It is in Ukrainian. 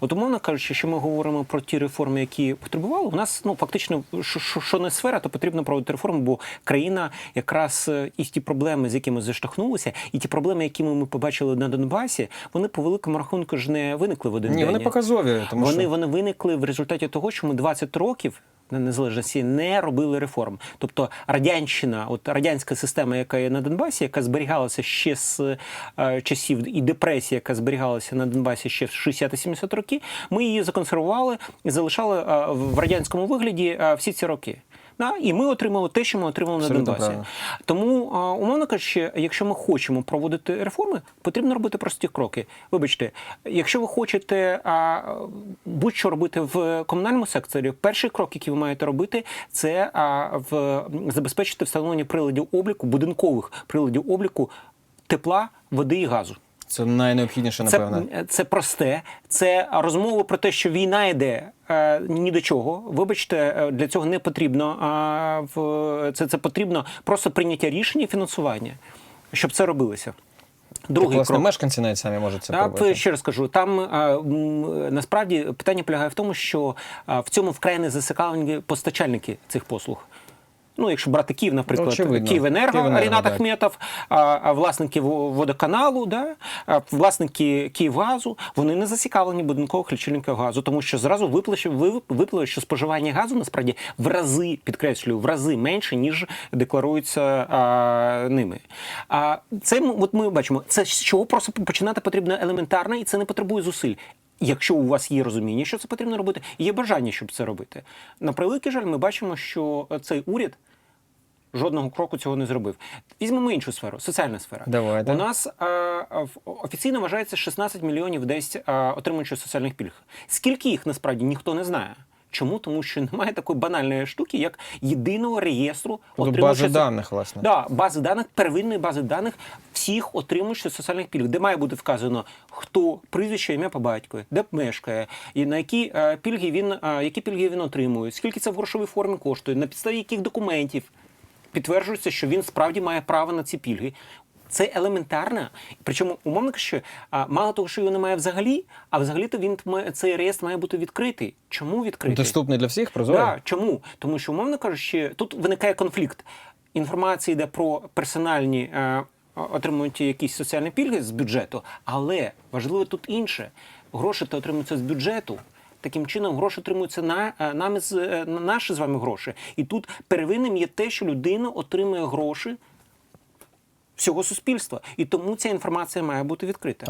От умовно кажучи, що ми говоримо про ті реформи, які потребували, у нас ну фактично, що, що, не сфера, то потрібно проводити реформи, бо країна якраз е, і ті проблеми, з якими заштовхнулися, і ті проблеми, які ми побачили на Донбасі, вони по великому рахунку ж не виникли в один Ні, день. вони показові, тому вони, що вони виникли в результаті того, що ми 20 років. На незалежності не робили реформ. Тобто радянщина, от радянська система, яка є на Донбасі, яка зберігалася ще з е, часів, і депресія, яка зберігалася на Донбасі ще в 60-70 роки, ми її законсервували і залишали е, в радянському вигляді е, всі ці роки. Да? І ми отримали те, що ми отримали Абсолютно на Донбасі. правильно. Тому, а, умовно кажучи, якщо ми хочемо проводити реформи, потрібно робити прості кроки. Вибачте, якщо ви хочете а, будь-що робити в комунальному секторі, перший крок, який ви маєте робити, це а, в забезпечити встановлення приладів обліку, будинкових приладів обліку тепла, води і газу. Це найнеобхідніше, напевно. Це, це просте, це розмова про те, що війна йде е, ні до чого. Вибачте, е, для цього не потрібно. А в це, це потрібно просто прийняття рішення і фінансування, щоб це робилося. Так, власне, крок. мешканці навіть самі можуть це Я пробувати. ще раз кажу, там а, м, насправді питання полягає в тому, що а, в цьому вкрай не зацікавлені постачальники цих послуг. Ну, якщо брати Київ, наприклад, Очевидно. Київенерго, Київенерго, Рінат так. Ахметов, а, власники водоканалу, да, власники Київгазу, вони не зацікавлені будинкових лічильниках газу, тому що зразу випливе, що- споживання газу насправді в рази, підкреслюю, в рази менше, ніж декларується а, ними. А це от ми бачимо, це з чого просто починати потрібно елементарно, і це не потребує зусиль. Якщо у вас є розуміння, що це потрібно робити, і є бажання, щоб це робити. На превеликий жаль, ми бачимо, що цей уряд жодного кроку цього не зробив. Візьмемо іншу сферу, соціальна сфера. Давайте. У нас а, офіційно вважається 16 мільйонів десь а, отримуючих соціальних пільг. Скільки їх насправді ніхто не знає. Чому? Тому що немає такої банальної штуки, як єдиного реєстру Тобто отримувачів бази даних, власне. Да, бази даних, первинної бази даних всіх отримуючих соціальних пільг, де має бути вказано, хто прізвище, ім'я по батькові, де мешкає, і на які е, пільги він е, які пільги він отримує, скільки це в грошовій формі коштує, на підставі яких документів підтверджується, що він справді має право на ці пільги. Це елементарно. Причому, умовно кажучи, мало того, що його немає взагалі, а взагалі-то він цей реєстр має бути відкритий. Чому відкритий? Доступний для всіх, прозорий? Да, чому? Тому що, умовно кажучи, тут виникає конфлікт. Інформація йде про персональні е, отримують якісь соціальні пільги з бюджету, але важливо тут інше. Гроші то отримуються з бюджету. Таким чином, гроші отримуються на е, нами з е, на наші з вами гроші. І тут первинним є те, що людина отримує гроші всього суспільства. І тому ця інформація має бути відкрита.